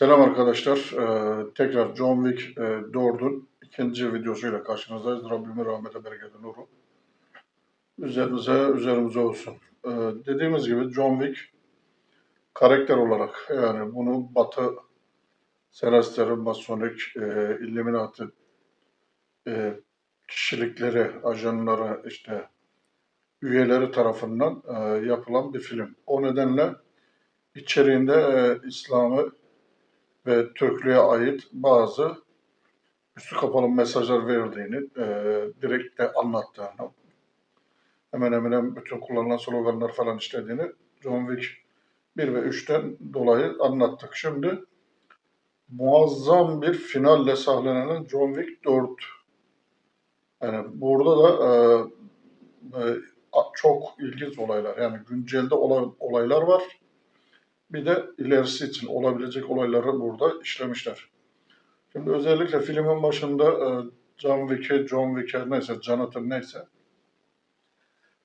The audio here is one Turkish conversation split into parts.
Selam arkadaşlar. Ee, tekrar John Wick e, 4'ün ikinci videosuyla karşınızdayız. Rabbimin rahmete bereketi nuru. Üzerinize, üzerimize olsun. Ee, dediğimiz gibi John Wick karakter olarak yani bunu Batı senaristleri, Masonik, e, Illuminati e, kişilikleri, ajanları, işte üyeleri tarafından e, yapılan bir film. O nedenle içeriğinde e, İslam'ı ve Türklüğe ait bazı üstü kapalı mesajlar verdiğini, e, direkt de anlattığını, hemen hemen bütün kullanılan sloganlar falan işlediğini John Wick 1 ve 3'ten dolayı anlattık. Şimdi muazzam bir finalle sahnelenen John Wick 4. Yani burada da e, e, çok ilginç olaylar, yani güncelde olay, olaylar var bir de ilerisi için olabilecek olayları burada işlemişler. Şimdi özellikle filmin başında e, John Wick'e, John Wick'e neyse, Jonathan neyse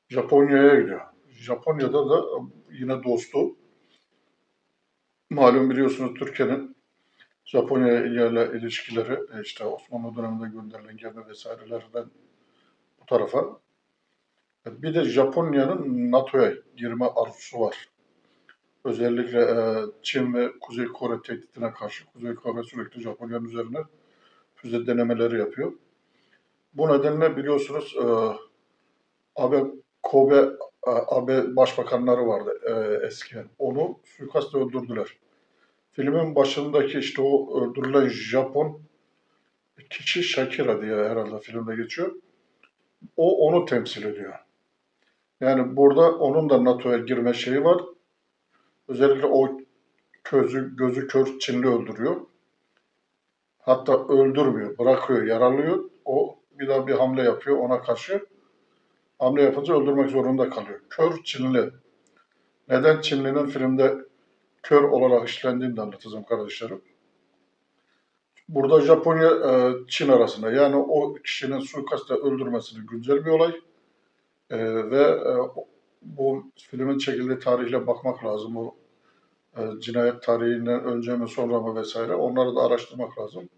Japonya'ya gidiyor. Japonya'da da e, yine dostu malum biliyorsunuz Türkiye'nin Japonya ile ilişkileri e, işte Osmanlı döneminde gönderilen gemi vesairelerden bu tarafa. Bir de Japonya'nın NATO'ya girme arzusu var. Özellikle e, Çin ve Kuzey Kore tehditine karşı Kuzey Kore sürekli Japonya'nın üzerine füze denemeleri yapıyor. Bu nedenle biliyorsunuz e, Abe Kobe e, Abe başbakanları vardı e, eskiden. Onu suikastla öldürdüler. Filmin başındaki işte o öldürülen Japon kişi Shakira diye herhalde filmde geçiyor. O onu temsil ediyor. Yani burada onun da NATO'ya girme şeyi var. Özellikle o közü, gözü kör Çinli öldürüyor. Hatta öldürmüyor, bırakıyor, yaralıyor. O bir daha bir hamle yapıyor ona karşı. Hamle yapınca öldürmek zorunda kalıyor. Kör Çinli. Neden Çinli'nin filmde kör olarak işlendiğini de anlatacağım kardeşlerim. Burada Japonya e, Çin arasında yani o kişinin suikastle öldürmesini güncel bir olay. E, ve e, bu filmin çekildiği tarihle bakmak lazım. E, cinayet tarihinden önce mi sonra mı vesaire onları da araştırmak lazım.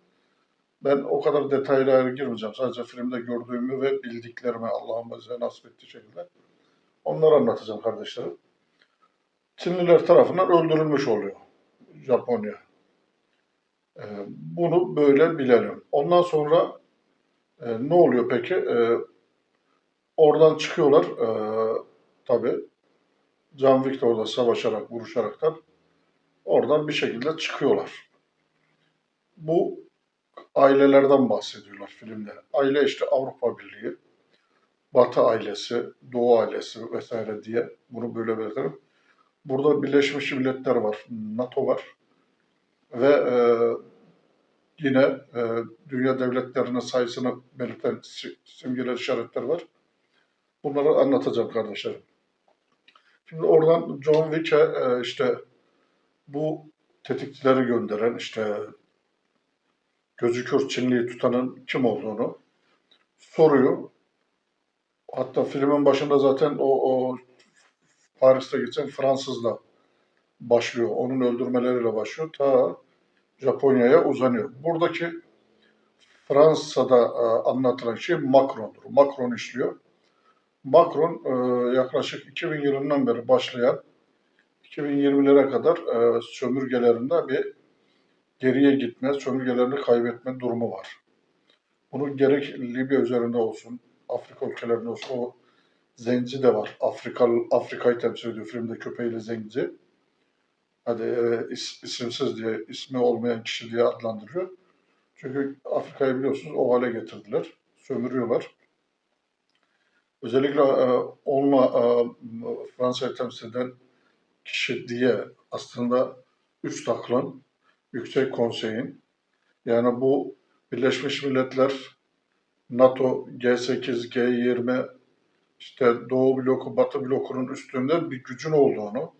Ben o kadar detaylara girmeyeceğim. Sadece filmde gördüğümü ve bildiklerimi Allah'ın bize nasip ettiği şekilde onları anlatacağım kardeşlerim. Çinliler tarafından öldürülmüş oluyor Japonya. E, bunu böyle bilelim. Ondan sonra e, ne oluyor peki? E, oradan çıkıyorlar e, tabii. John Wick de orada savaşarak, vuruşaraktan oradan bir şekilde çıkıyorlar. Bu ailelerden bahsediyorlar filmde. Aile işte Avrupa Birliği, Batı ailesi, Doğu ailesi vesaire diye bunu böyle belirtelim. Burada Birleşmiş Milletler var, NATO var ve e, yine e, dünya devletlerinin sayısını belirten simgeler, işaretler var. Bunları anlatacağım kardeşlerim. Şimdi oradan John Wick'e e, işte bu tetikçileri gönderen işte gözü kör Çinli'yi tutanın kim olduğunu soruyor. Hatta filmin başında zaten o, o Paris'te geçen Fransızla başlıyor. Onun öldürmeleriyle başlıyor. Ta Japonya'ya uzanıyor. Buradaki Fransa'da e, anlatılan şey Macron'dur. Macron işliyor. Macron e, yaklaşık 2000 yılından beri başlayan 2020'lere kadar e, sömürgelerinde bir geriye gitme, sömürgelerini kaybetme durumu var. Bunu gerek Libya üzerinde olsun, Afrika ülkelerinde olsun, o zenci de var. Afrika, Afrika'yı temsil ediyor filmde köpeğiyle zenci. Hadi e, is, isimsiz diye, ismi olmayan kişi diye adlandırıyor. Çünkü Afrika'yı biliyorsunuz o hale getirdiler. Sömürüyorlar. Özellikle e, onunla e, Fransa'yı temsil eden kişi diye aslında üst aklın, yüksek konseyin yani bu Birleşmiş Milletler, NATO, G8, G20, işte Doğu bloku, Batı blokunun üstünde bir gücün olduğunu,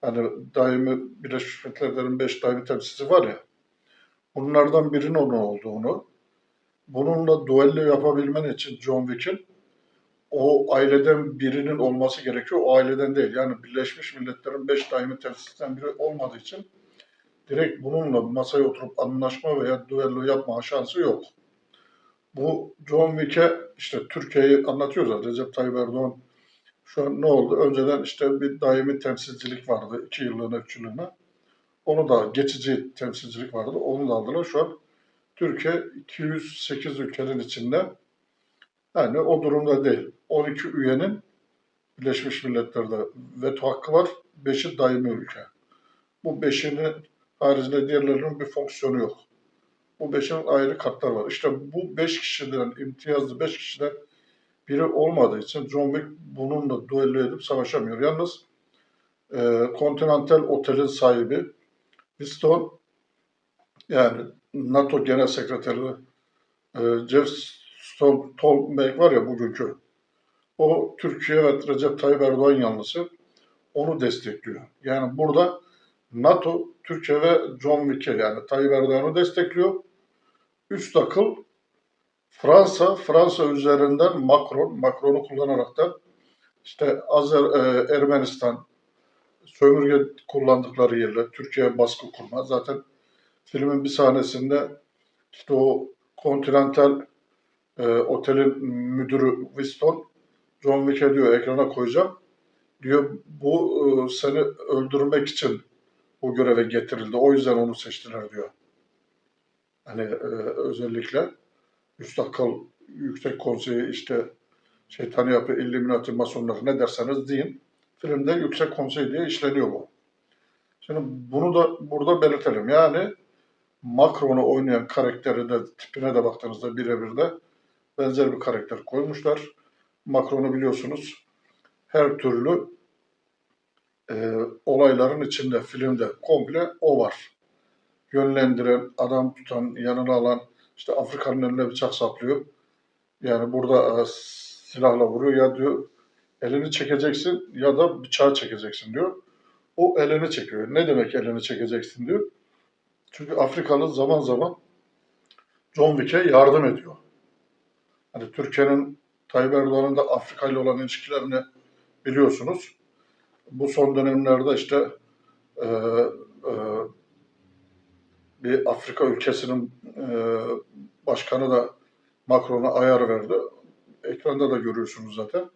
hani daimi Birleşmiş Milletler'in beş daimi temsilcisi var ya, bunlardan birinin onun olduğunu, bununla duello yapabilmen için John Wick'in o aileden birinin olması gerekiyor. O aileden değil. Yani Birleşmiş Milletler'in beş daimi temsilcisinden biri olmadığı için direkt bununla masaya oturup anlaşma veya düello yapma şansı yok. Bu John Wick'e işte Türkiye'yi anlatıyoruz ya Recep Tayyip Erdoğan şu an ne oldu? Önceden işte bir daimi temsilcilik vardı iki yıllığına, üç yıllığına. Onu da geçici temsilcilik vardı. Onu da aldılar. Şu an Türkiye 208 ülkenin içinde yani o durumda değil. 12 üyenin Birleşmiş Milletler'de veto hakkı var. 5'i daimi ülke. Bu 5'inin haricinde diğerlerinin bir fonksiyonu yok. Bu 5'in ayrı kartlar var. İşte bu 5 kişiden, imtiyazlı 5 kişiden biri olmadığı için John Wick bununla duello edip savaşamıyor. Yalnız e, Continental Otel'in sahibi Winston yani NATO Genel Sekreteri e, Jeff Stoltenberg var ya bugünkü o Türkiye ve Recep Tayyip Erdoğan yanlısı onu destekliyor. Yani burada NATO Türkiye ve John Wick'e yani Tayyip Erdoğan'ı destekliyor. Üst akıl Fransa, Fransa üzerinden Macron, Macron'u kullanaraktan işte Azer, e, Ermenistan sömürge kullandıkları yerler, Türkiye baskı kurma. Zaten filmin bir sahnesinde işte o Continental e, otelin müdürü Winston John Wick'e diyor ekrana koyacağım. Diyor bu e, seni öldürmek için bu göreve getirildi. O yüzden onu seçtiler diyor. Hani e, özellikle üst akıl yüksek konseyi işte şeytani yapı, illuminati, masonları ne derseniz deyin. Filmde yüksek konsey diye işleniyor bu. Şimdi bunu da burada belirtelim. Yani Macron'u oynayan karakteri de tipine de baktığınızda birebir de benzer bir karakter koymuşlar. Macron'u biliyorsunuz her türlü e, olayların içinde filmde komple o var. Yönlendiren, adam tutan, yanına alan, işte Afrika'nın eline bıçak saplıyor. Yani burada e, silahla vuruyor ya diyor elini çekeceksin ya da bıçağı çekeceksin diyor. O elini çekiyor. Ne demek elini çekeceksin diyor. Çünkü Afrikalı zaman zaman John Wick'e yardım ediyor. Hani Türkiye'nin Tayyip Erdoğan'ın da Afrika ile olan ilişkilerini biliyorsunuz. Bu son dönemlerde işte e, e, bir Afrika ülkesinin e, başkanı da Macron'a ayar verdi. Ekranda da görüyorsunuz zaten.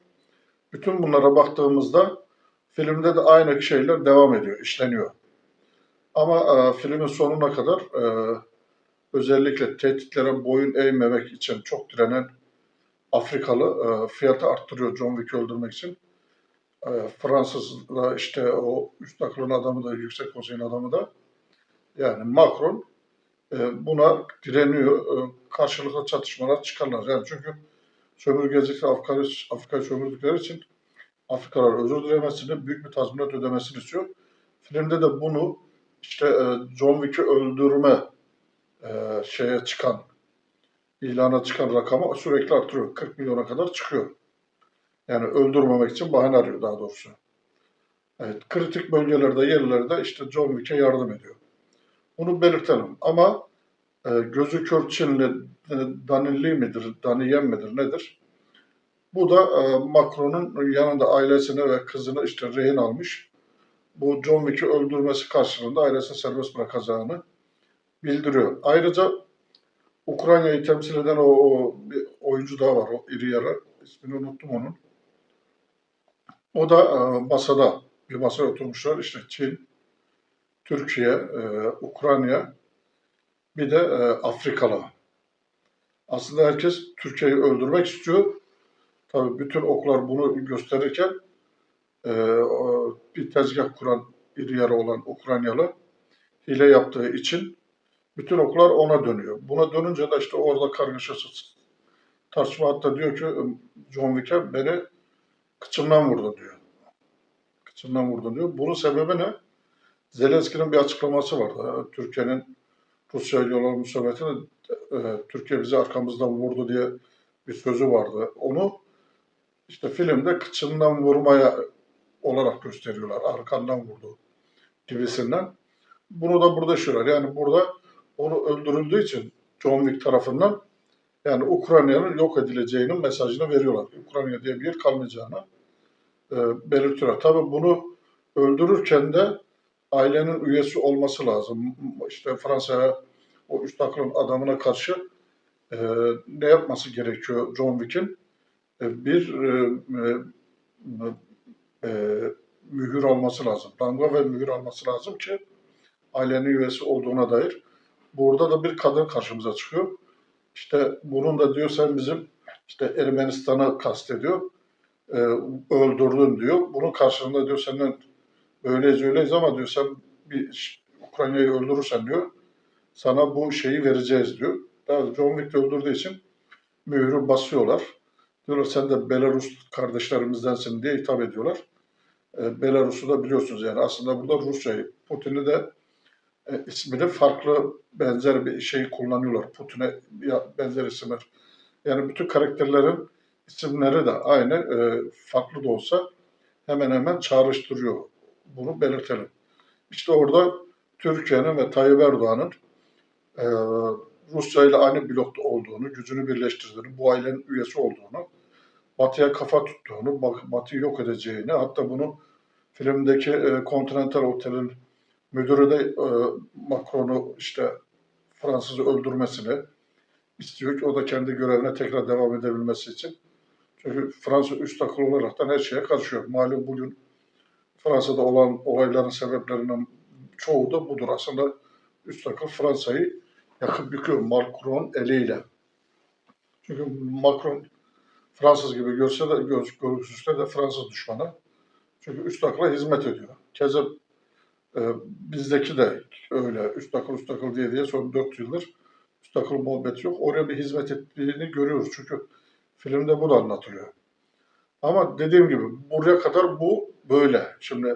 Bütün bunlara baktığımızda filmde de aynı şeyler devam ediyor, işleniyor. Ama e, filmin sonuna kadar e, özellikle tehditlere boyun eğmemek için çok direnen Afrikalı e, fiyatı arttırıyor John Wick'i öldürmek için. E, Fransız da işte o üst aklın adamı da yüksek konseyin adamı da yani Macron e, buna direniyor. E, karşılıklı çatışmalar çıkarlar. Yani çünkü sömürgecilik Afrika'yı Afrika sömürdükleri için Afrikalılar özür dilemesini, büyük bir tazminat ödemesini istiyor. Filmde de bunu işte e, John Wick'i öldürme e, şeye çıkan, ilana çıkan rakamı sürekli artırıyor. 40 milyona kadar çıkıyor. Yani öldürmemek için bahane arıyor daha doğrusu. Evet, kritik bölgelerde, yerlerde işte John Wick'e yardım ediyor. Bunu belirtelim. Ama e, gözü kör Çinli e, Danilli midir, Daniyen midir nedir? Bu da e, Macron'un yanında ailesini ve kızını işte rehin almış. Bu John Wick'i öldürmesi karşılığında ailesini serbest bırakacağını bildiriyor. Ayrıca Ukrayna'yı temsil eden o, o bir oyuncu daha var, o iri yarı. İsmini unuttum onun. O da e, masada, bir masaya oturmuşlar. İşte Çin, Türkiye, e, Ukrayna, bir de e, Afrikalı. Aslında herkes Türkiye'yi öldürmek istiyor. Tabii bütün oklar bunu gösterirken e, bir tezgah kuran iri yarı olan Ukraynalı hile yaptığı için bütün oklar ona dönüyor. Buna dönünce de işte orada kargaşası tartışma hatta diyor ki John Wick'e beni kıçımdan vurdu diyor. Kıçımdan vurdu diyor. Bunun sebebi ne? Zelenski'nin bir açıklaması vardı. Türkiye'nin Rusya ile olan musabbetini e, Türkiye bizi arkamızdan vurdu diye bir sözü vardı. Onu işte filmde kıçından vurmaya olarak gösteriyorlar. Arkandan vurdu gibisinden. Bunu da burada şurar. Yani burada onu öldürüldüğü için John Wick tarafından yani Ukrayna'nın yok edileceğinin mesajını veriyorlar. Ukrayna diye bir yer kalmayacağını e, belirtiyorlar. Tabii bunu öldürürken de ailenin üyesi olması lazım. İşte Fransa'ya o üst aklın adamına karşı e, ne yapması gerekiyor John Wick'in? E, bir e, e, e, mühür alması lazım. Damga ve mühür alması lazım ki ailenin üyesi olduğuna dair. Burada da bir kadın karşımıza çıkıyor. İşte bunun da diyor sen bizim işte Ermenistan'ı kastediyor. E, öldürdün diyor. Bunun karşılığında diyor senden öyleyiz öyleyiz ama diyor sen bir Ukrayna'yı öldürürsen diyor sana bu şeyi vereceğiz diyor. Daha John Wick öldürdüğü için mührü basıyorlar. Diyorlar sen de Belarus kardeşlerimizdensin diye hitap ediyorlar. E, Belarus'u da biliyorsunuz yani aslında burada Rusya'yı, Putin'i de e, ismini farklı benzer bir şey kullanıyorlar. Putin'e benzer isimler. Yani bütün karakterlerin isimleri de aynı. e, farklı da olsa hemen hemen çağrıştırıyor. Bunu belirtelim. İşte orada Türkiye'nin ve Tayyip Erdoğan'ın e, Rusya ile aynı blokta olduğunu, gücünü birleştirdiğini, bu ailenin üyesi olduğunu, Batı'ya kafa tuttuğunu, Batı'yı yok edeceğini, hatta bunu filmdeki e, Continental Otel'in müdürü de e, Macron'u işte Fransız'ı öldürmesini istiyor ki o da kendi görevine tekrar devam edebilmesi için. Çünkü Fransa üst akıl olaraktan her şeye karışıyor. Malum bugün Fransa'da olan olayların sebeplerinin çoğu da budur. Aslında üst akıl Fransa'yı yakıp yıkıyor Macron eliyle. Çünkü Macron Fransız gibi görse de göz, görüntüsünde de Fransız düşmanı. Çünkü üst akla hizmet ediyor. Keza e, bizdeki de öyle üst akıl üst akıl diye diye son 4 yıldır üst akıl muhabbeti yok. Oraya bir hizmet ettiğini görüyoruz. Çünkü filmde bu da anlatılıyor. Ama dediğim gibi buraya kadar bu böyle. Şimdi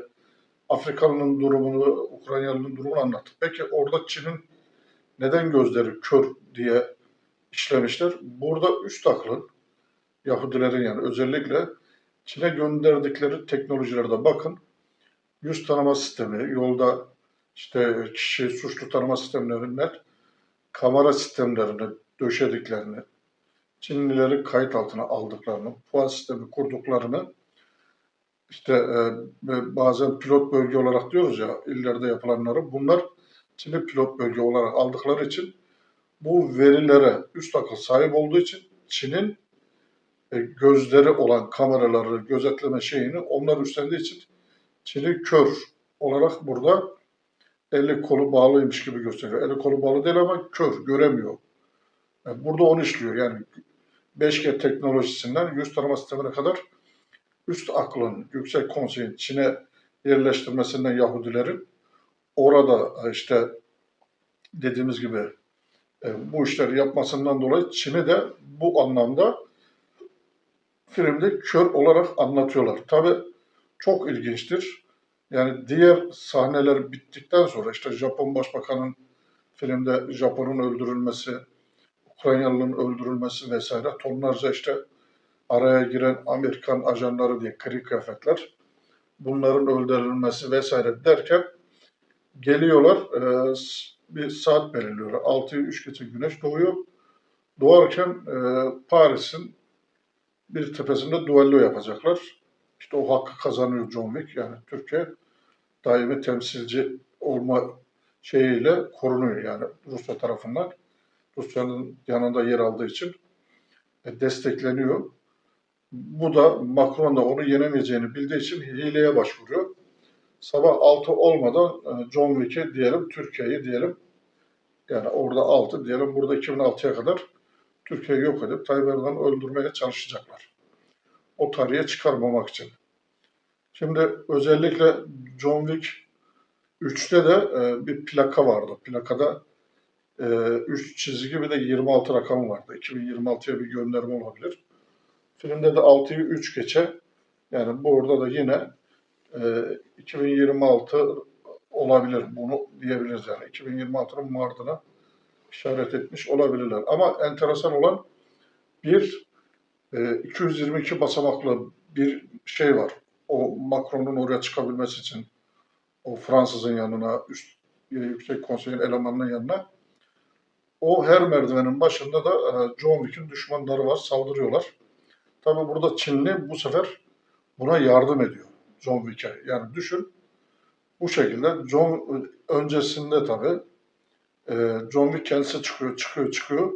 Afrikalı'nın durumunu, Ukraynalı'nın durumunu anlattık. Peki orada Çin'in neden gözleri kör diye işlemişler. Burada üst aklın, Yahudilerin yani özellikle Çin'e gönderdikleri teknolojilerde bakın. Yüz tanıma sistemi, yolda işte kişi suçlu tanıma sistemlerinden kamera sistemlerini döşediklerini, Çinlileri kayıt altına aldıklarını, puan sistemi kurduklarını, işte e, bazen pilot bölge olarak diyoruz ya illerde yapılanları, bunlar Çin'i pilot bölge olarak aldıkları için bu verilere üst akıl sahip olduğu için Çin'in e, gözleri olan kameraları gözetleme şeyini onlar üstlendiği için Çin'i kör olarak burada eli kolu bağlıymış gibi gösteriyor. Eli kolu bağlı değil ama kör, göremiyor. Yani burada onu işliyor. Yani 5G teknolojisinden yüz tanıma sistemine kadar üst aklın, yüksek konseyin Çin'e yerleştirmesinden Yahudilerin orada işte dediğimiz gibi e, bu işleri yapmasından dolayı Çin'i de bu anlamda filmde kör olarak anlatıyorlar. Tabi çok ilginçtir. Yani diğer sahneler bittikten sonra işte Japon Başbakan'ın filmde Japon'un öldürülmesi, Ukraynalı'nın öldürülmesi vesaire tonlarca işte araya giren Amerikan ajanları diye kri kıyafetler bunların öldürülmesi vesaire derken geliyorlar e, bir saat belirliyorlar. 6'yı 3 geçe güneş doğuyor. Doğarken e, Paris'in bir tepesinde duello yapacaklar. İşte o hakkı kazanıyor John Wick. Yani Türkiye daimi temsilci olma şeyiyle korunuyor yani Rusya tarafından. Rusya'nın yanında yer aldığı için e, destekleniyor. Bu da Macron da onu yenemeyeceğini bildiği için hileye başvuruyor. Sabah 6 olmadan e, John Wick'e diyelim, Türkiye'yi diyelim. Yani orada 6 diyelim, burada 2006'ya kadar Türkiye'yi yok edip Tayyip Erdoğan'ı öldürmeye çalışacaklar. O tarihe çıkarmamak için. Şimdi özellikle John Wick 3'te de e, bir plaka vardı. Plakada 3 çizgi bir de 26 rakamı vardı. 2026'ya bir gönderme olabilir. Filmde de 6'yı 3 geçe. Yani burada da yine e, 2026 olabilir. Bunu diyebiliriz yani. 2026'nın Mart'ına işaret etmiş olabilirler. Ama enteresan olan bir e, 222 basamaklı bir şey var. O Macron'un oraya çıkabilmesi için o Fransız'ın yanına, üst e, yüksek konseyin elemanının yanına o her merdivenin başında da e, John Wick'in düşmanları var, saldırıyorlar. Tabi burada Çinli bu sefer buna yardım ediyor John Wick'e. Yani düşün, Bu şekilde John öncesinde tabii e, John Wick kendisi çıkıyor, çıkıyor, çıkıyor.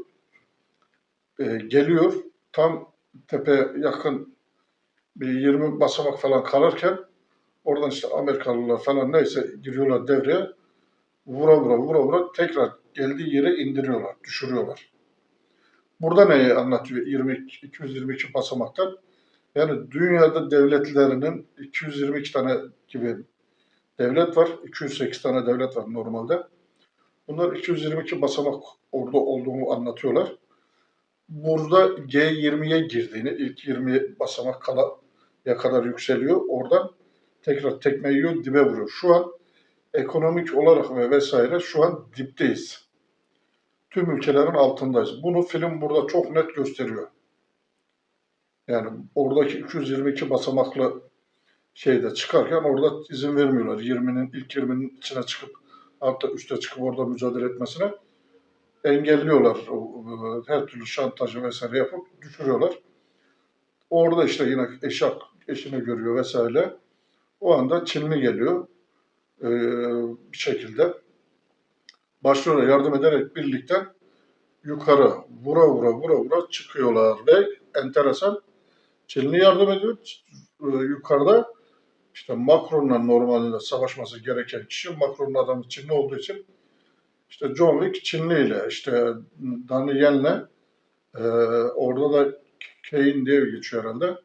E, geliyor. Tam tepe yakın bir 20 basamak falan kalırken oradan işte Amerikalılar falan neyse giriyorlar devreye. Vura vura vura vura tekrar geldiği yere indiriyorlar, düşürüyorlar. Burada neyi anlatıyor 22, 222 basamaktan? Yani dünyada devletlerinin 222 tane gibi devlet var. 208 tane devlet var normalde. Bunlar 222 basamak orada olduğunu anlatıyorlar. Burada G20'ye girdiğini, ilk 20 basamak kalaya kadar yükseliyor. Oradan tekrar tekme yiyor, dibe vuruyor. Şu an ekonomik olarak ve vesaire şu an dipteyiz. Tüm ülkelerin altındayız. Bunu film burada çok net gösteriyor. Yani oradaki 222 basamaklı şeyde çıkarken orada izin vermiyorlar. 20'nin ilk 20'nin içine çıkıp hatta üste çıkıp orada mücadele etmesine engelliyorlar. E, Her türlü şantajı vesaire yapıp düşürüyorlar. Orada işte yine eşak eşini görüyor vesaire. O anda Çinli geliyor ee, bir şekilde. Başlıyorlar yardım ederek birlikte yukarı vura vura vura vura çıkıyorlar ve enteresan Çinli yardım ediyor. Ee, yukarıda işte Macron'la normalde savaşması gereken kişi Macron'un adamı Çinli olduğu için işte John Wick Çinli ile işte Donnie Yen'le e, orada da Kane diye geçiyor herhalde.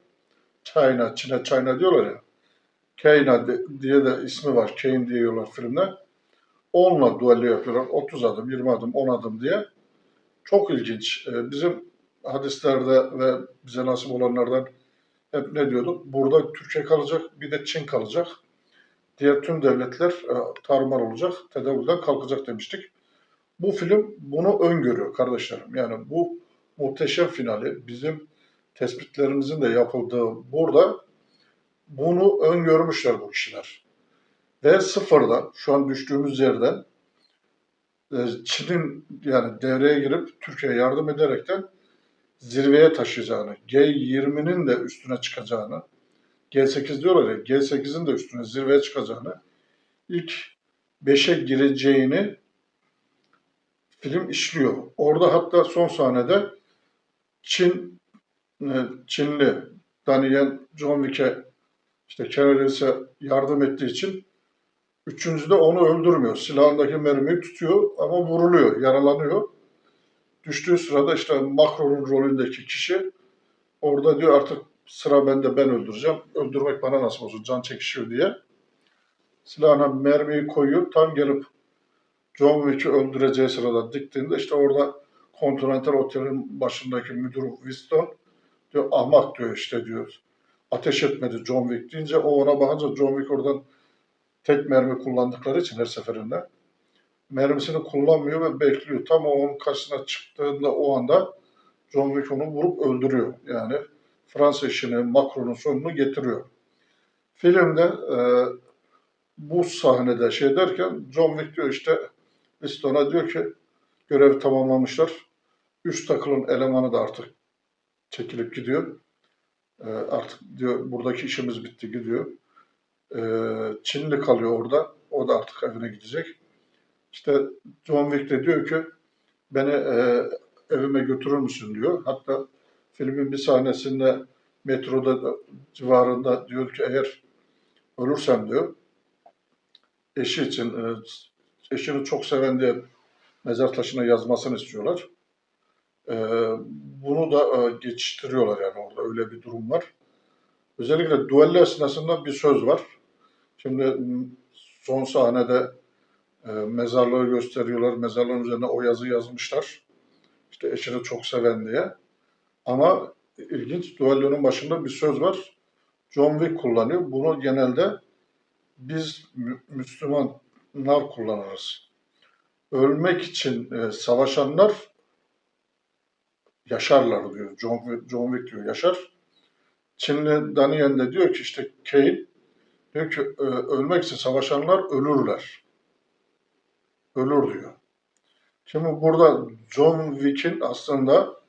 China, Çin'e China diyorlar ya. Kane diye de ismi var. Kane diyorlar filmde. Onunla duello yapıyorlar. 30 adım, 20 adım, 10 adım diye. Çok ilginç. Ee, Bizim hadislerde ve bize nasip olanlardan hep ne diyorduk? Burada Türkiye kalacak, bir de Çin kalacak. Diğer tüm devletler e, tarumar olacak, tedavülden kalkacak demiştik. Bu film bunu öngörüyor kardeşlerim. Yani bu muhteşem finali bizim tespitlerimizin de yapıldığı burada bunu öngörmüşler bu kişiler. Ve sıfırdan, şu an düştüğümüz yerden e, Çin'in yani devreye girip Türkiye'ye yardım ederekten zirveye taşıyacağını, G20'nin de üstüne çıkacağını, G8 diyorlar ya, G8'in de üstüne zirveye çıkacağını, ilk 5'e gireceğini film işliyor. Orada hatta son sahnede Çin e, Çinli Daniel John Wick'e işte Kerelis'e yardım ettiği için üçüncüde onu öldürmüyor. Silahındaki mermiyi tutuyor ama vuruluyor, yaralanıyor. Düştüğü sırada işte Macron'un rolündeki kişi orada diyor artık sıra bende ben öldüreceğim. Öldürmek bana nasıl olsun can çekişiyor diye. Silahına mermiyi koyuyor. Tam gelip John Wick'i öldüreceği sırada diktiğinde işte orada Continental Otel'in başındaki müdür Winston diyor ahmak diyor işte diyor. Ateş etmedi John Wick deyince o ona bakınca John Wick oradan tek mermi kullandıkları için her seferinde mermisini kullanmıyor ve bekliyor. Tam o onun karşısına çıktığında o anda John Wick onu vurup öldürüyor. Yani Fransa işini, Macron'un sonunu getiriyor. Filmde e, bu sahnede şey derken John Wick diyor işte Liston'a diyor ki görevi tamamlamışlar. Üst takılın elemanı da artık çekilip gidiyor. E, artık diyor buradaki işimiz bitti gidiyor. E, Çinli kalıyor orada. O da artık evine gidecek. İşte John Wick de diyor ki beni e, evime götürür müsün diyor. Hatta filmin bir sahnesinde metroda da- civarında diyor ki eğer ölürsem diyor eşi için e, eşini çok seven diye mezar taşına yazmasını istiyorlar. E, bunu da e, geçiştiriyorlar yani orada öyle bir durum var. Özellikle duello esnasında bir söz var. Şimdi son sahnede mezarlığı gösteriyorlar. Mezarlığın üzerine o yazı yazmışlar. İşte eşini çok seven diye. Ama ilginç duellonun başında bir söz var. John Wick kullanıyor. Bunu genelde biz Mü- Müslümanlar kullanırız. Ölmek için e, savaşanlar yaşarlar diyor. John, Wick- John Wick diyor yaşar. Çinli Daniel de diyor ki işte Kane diyor ki "Ö- ölmek için savaşanlar ölürler. Ölür diyor. Şimdi burada John Wick'in aslında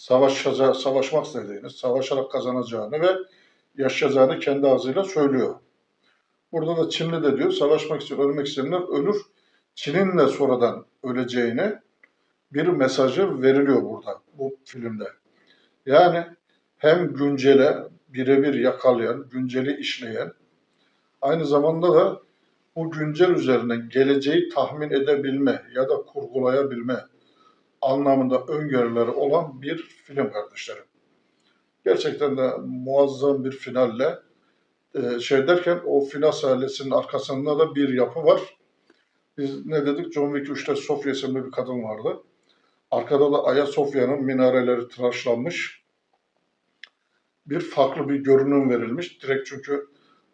savaşacağı, savaşmak istediğini, savaşarak kazanacağını ve yaşayacağını kendi ağzıyla söylüyor. Burada da Çinli de diyor savaşmak için ölmek isteyenler ölür. Çin'in de sonradan öleceğini bir mesajı veriliyor burada bu filmde. Yani hem güncele birebir yakalayan, günceli işleyen, aynı zamanda da bu güncel üzerinden geleceği tahmin edebilme ya da kurgulayabilme anlamında öngörüleri olan bir film kardeşlerim. Gerçekten de muazzam bir finalle e, şey derken o final sahnesinin arkasında da bir yapı var. Biz ne dedik? John Wick 3'te Sofya isimli bir kadın vardı. Arkada da Ayasofya'nın minareleri tıraşlanmış. Bir farklı bir görünüm verilmiş. Direkt çünkü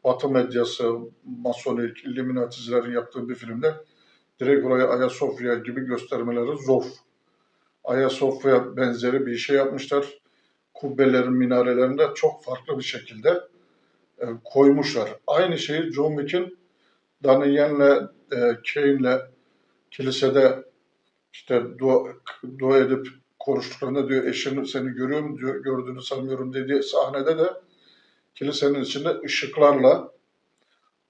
Batı medyası, Masonik, Illuminati'cilerin yaptığı bir filmde direkt oraya Ayasofya gibi göstermeleri zor. Ayasofya benzeri bir şey yapmışlar. Kubbelerin minarelerinde çok farklı bir şekilde e, koymuşlar. Aynı şeyi John Wick'in Donnie Yen'le, e, Kane'le kilisede işte dua, dua edip konuştuklarında diyor eşim seni görüyorum diyor, gördüğünü sanmıyorum dediği sahnede de kilisenin içinde ışıklarla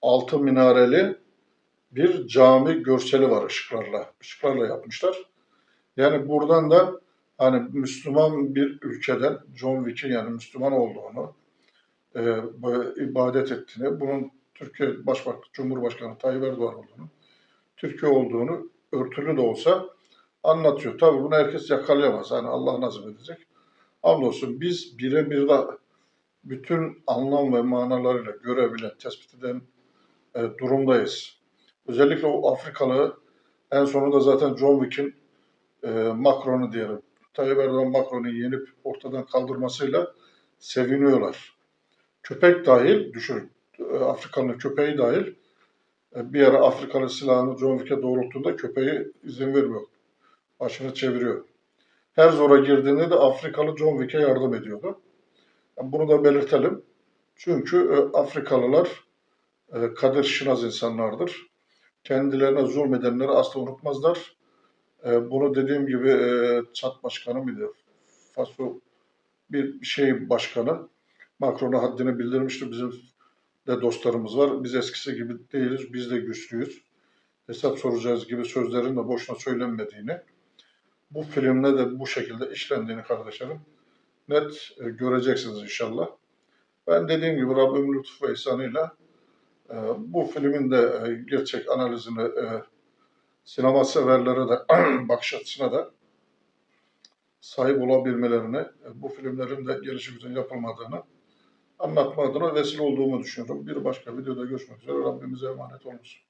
altı minareli bir cami görseli var ışıklarla. Işıklarla yapmışlar. Yani buradan da hani Müslüman bir ülkeden John Wick'in yani Müslüman olduğunu, e, ibadet ettiğini, bunun Türkiye Başbakan, Cumhurbaşkanı Tayyip Erdoğan olduğunu, Türkiye olduğunu örtülü de olsa anlatıyor. Tabii bunu herkes yakalayamaz. Hani Allah nasip edecek. Hamdolsun biz birebir de bütün anlam ve manalarıyla görebilen, tespit eden e, durumdayız. Özellikle o Afrikalı en sonunda zaten John Wick'in e, Macron'u diyelim. Tayyip Erdoğan Macron'u yenip ortadan kaldırmasıyla seviniyorlar. Köpek dahil, düşün, e, Afrikalı köpeği dahil e, bir ara Afrikalı silahını John Wick'e doğrulttuğunda köpeği izin vermiyor. Başını çeviriyor. Her zora girdiğinde de Afrikalı John Wick'e yardım ediyordu. Yani bunu da belirtelim. Çünkü e, Afrikalılar e, kadir şinaz insanlardır. Kendilerine zulmedenleri asla unutmazlar. E, bunu dediğim gibi e, Çat Başkanı mıydı? Faso bir şey başkanı Macron'a haddini bildirmişti. Bizim de dostlarımız var. Biz eskisi gibi değiliz. Biz de güçlüyüz. Hesap soracağız gibi sözlerin de boşuna söylenmediğini, bu filmde de bu şekilde işlendiğini kardeşlerim net e, göreceksiniz inşallah. Ben dediğim gibi Rabbim lütfu ve ihsanıyla e, bu filmin de e, gerçek analizini sinema severlere de bakış açısına da sahip olabilmelerini, bu filmlerin de gelişimizin yapılmadığını anlatma adına vesile olduğumu düşünüyorum. Bir başka videoda görüşmek üzere. Rabbimize emanet olunuz.